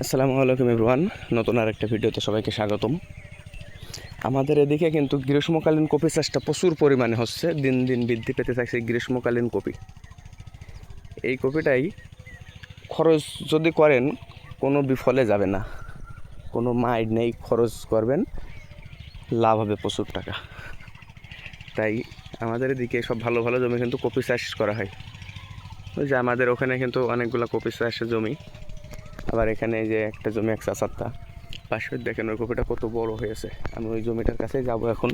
আসসালামু আলাইকুম এভরিওয়ান। নতুন আর একটা ভিডিওতে সবাইকে স্বাগতম। আমাদের এদিকে কিন্তু গ্রীষ্মকালীন কপি চাষটা প্রচুর পরিমাণে হচ্ছে। দিন দিন বৃদ্ধি পেতে থাকছে গ্রীষ্মকালীন কপি এই কপিটাই খরচ যদি করেন, কোনো বিফলে যাবে না। কোনো মাইড নেই, খরচ করবেন, লাভ হবে প্রচুর টাকা। তাই আমাদের এদিকে সব ভালো ভালো জমি কিন্তু কপি চাষ করা হয়। ওই যে আমাদের ওখানে কিন্তু অনেকগুলো কপি চাষের জমি। আবার এখানে যে একটা জমি, এক চাচারটা পাশে দেখেন, ওই কপিটা কত বড় হয়েছে। আমি ওই জমিটার কাছে যাব এখন।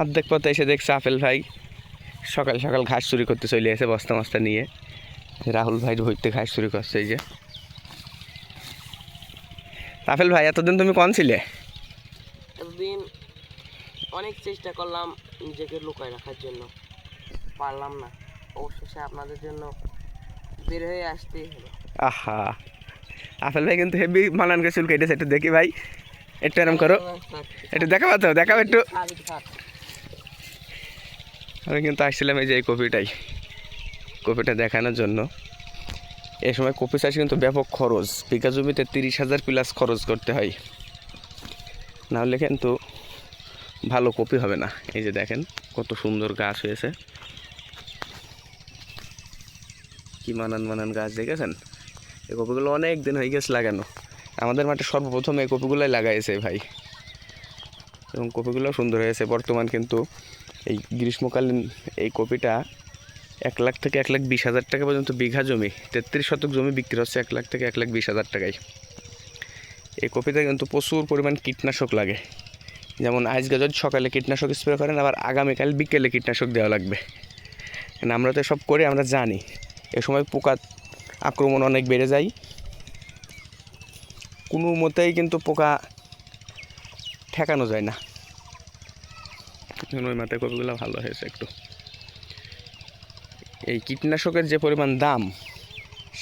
অর্ধেক পথে এসে দেখছে আপেল ভাই সকাল সকাল ঘাস চুরি করতে চলে এসে বস্তা মস্তা নিয়ে। রাহুল ভাই ভইতে ঘাস চুরি করছে এই যে। আপেল ভাই, এতদিন তুমি কন ছিলে? এতদিন অনেক চেষ্টা করলাম নিজেকে লুকায় রাখার জন্য। পারলাম না। অবশেষে আপনাদের জন্য বের হয়ে আসতেই আহা। আপেল ভাই কিন্তু হেভি মানানকে চুল কেটেছে, একটু দেখি ভাই। একটু এরম করো। একটু দেখাবো তো দেখাবো একটু। আমি কিন্তু আসছিলাম এই যে এই কপিটাই, কপিটা দেখানোর জন্য। এই সময় কপি চাষে কিন্তু ব্যাপক খরচ, বিঘা জমিতে তিরিশ হাজার প্লাস খরচ করতে হয়। নাহলে কিন্তু ভালো কপি হবে না। এই যে দেখেন, কত সুন্দর গাছ হয়েছে। কি মানান মানান গাছ দেখেছেন? এই কপিগুলো অনেক দিন হয়ে গেছে লাগানো। আমাদের মাঠে সর্বপ্রথম এই কপিগুলোই লাগাইছে ভাই। এবং কপিগুলো সুন্দর হয়েছে। বর্তমান কিন্তু এই গ্রীষ্মকালীন এই কপিটা এক লাখ থেকে এক লাখ বিশ হাজার টাকা পর্যন্ত বিঘা জমি, তেত্রিশ শতক জমি বিক্রি হচ্ছে এক লাখ থেকে এক লাখ বিশ হাজার টাকায়। এই কপিতে কিন্তু প্রচুর পরিমাণ কীটনাশক লাগে। যেমন আজকে যদি সকালে কীটনাশক স্প্রে করেন, আবার আগামীকাল বিকেলে কীটনাশক দেওয়া লাগবে। কারণ আমরা তো সব করি, আমরা জানি। এ সময় পোকা আক্রমণ অনেক বেড়ে যায়। কোনো মতেই কিন্তু পোকা ঠেকানো যায় না। ওই মাথায় কপিগুলো ভালো হয়েছে একটু। এই কীটনাশকের যে পরিমাণ দাম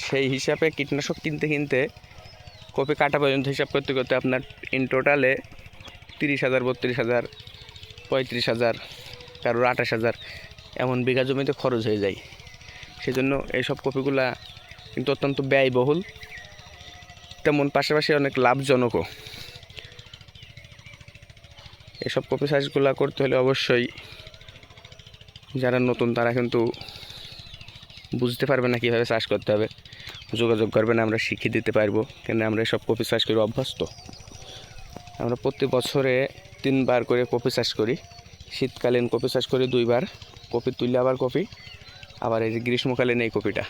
সেই হিসাবে কীটনাশক কিনতে কিনতে কপি কাটা পর্যন্ত হিসাব করতে করতে আপনার ইন টোটালে তিরিশ হাজার বত্রিশ হাজার পঁয়ত্রিশ হাজার কারোর আঠাশ হাজার এমন বিঘা জমিতে খরচ হয়ে যায়। সেজন্য এইসব কপিগুলা কিন্তু অত্যন্ত ব্যয়বহুল। তেমন পাশাপাশি অনেক লাভজনকও। এসব কপি চাষগুলো করতে হলে অবশ্যই যারা নতুন তারা কিন্তু বুঝতে পারবে না কীভাবে চাষ করতে হবে। যোগাযোগ করবেন, আমরা শিখিয়ে দিতে পারব কেন আমরা এসব কপি চাষ করে অভ্যস্ত। আমরা প্রতি বছরে তিনবার করে কপি চাষ করি। শীতকালীন কপি চাষ করি দুইবার, কপি তুললে আবার কপি। আবার এই গ্রীষ্মকালীন এই কপিটা।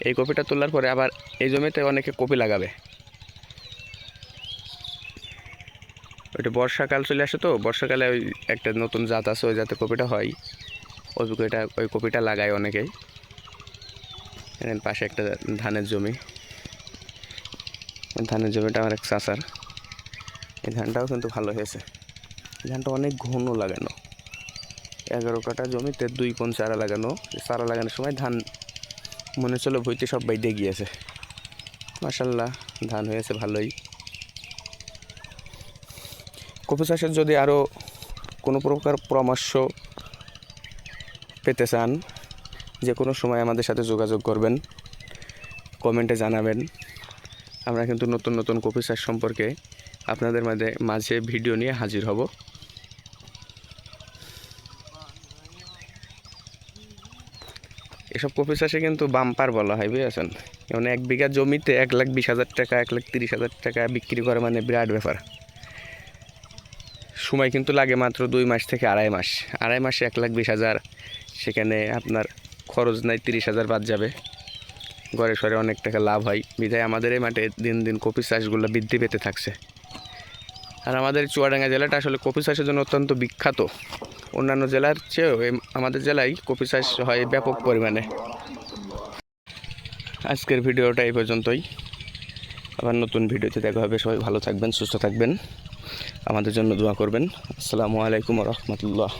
এই কপিটা তোলার পরে আবার এই জমিতে অনেকে কপি লাগাবে। ওইটা বর্ষাকাল চলে আসে তো, বর্ষাকালে ওই একটা নতুন জাত আছে, ওই জাতে কপিটা হয়। ওই কপিটা ওই কপিটা লাগায় অনেকেই। পাশে একটা ধানের জমি। ধানের জমিটা আমার এক চাষার এই ধানটাও কিন্তু ভালো হয়েছে। ধানটা অনেক ঘন লাগানো। এগারো কাটা জমিতে দুই কোন চারা লাগানো। চারা লাগানোর সময় ধান মনে চলো বইতে সব বাইতে গিয়েছে। মাসাল্লাহ ধান হয়েছে ভালোই। কপি চাষের যদি আরও কোনো প্রকার পরামর্শ পেতে চান, যে কোনো সময় আমাদের সাথে যোগাযোগ করবেন, কমেন্টে জানাবেন। আমরা কিন্তু নতুন নতুন কপি চাষ সম্পর্কে আপনাদের মাঝে মাঝে ভিডিও নিয়ে হাজির হব। এসব কপি চাষে কিন্তু বাম্পার বলা হয়, বুঝেছেন? যেমন এক বিঘা জমিতে এক লাখ বিশ হাজার টাকা, এক লাখ তিরিশ হাজার টাকা বিক্রি করা মানে বিরাট ব্যাপার। সময় কিন্তু লাগে মাত্র দুই মাস থেকে আড়াই মাস। আড়াই মাসে এক লাখ বিশ হাজার, সেখানে আপনার খরচ নাই, তিরিশ হাজার বাদ যাবে। ঘরে সরে অনেক টাকা লাভ হয়। বিধায় আমাদের এই মাঠে দিন দিন কপি চাষগুলো বৃদ্ধি পেতে থাকছে। আর আমাদের চুয়াডাঙ্গা জেলাটা আসলে কপি চাষের জন্য অত্যন্ত বিখ্যাত। অন্যান্য জেলার চেয়েও আমাদের জেলায় কপি চাষ হয় ব্যাপক পরিমাণে। আজকের ভিডিওটা এই পর্যন্তই। আবার নতুন ভিডিওতে দেখা হবে। সবাই ভালো থাকবেন, সুস্থ থাকবেন। আমাদের জন্য দোয়া করবেন। আসসালামু আলাইকুম রহমতুল্লাহ।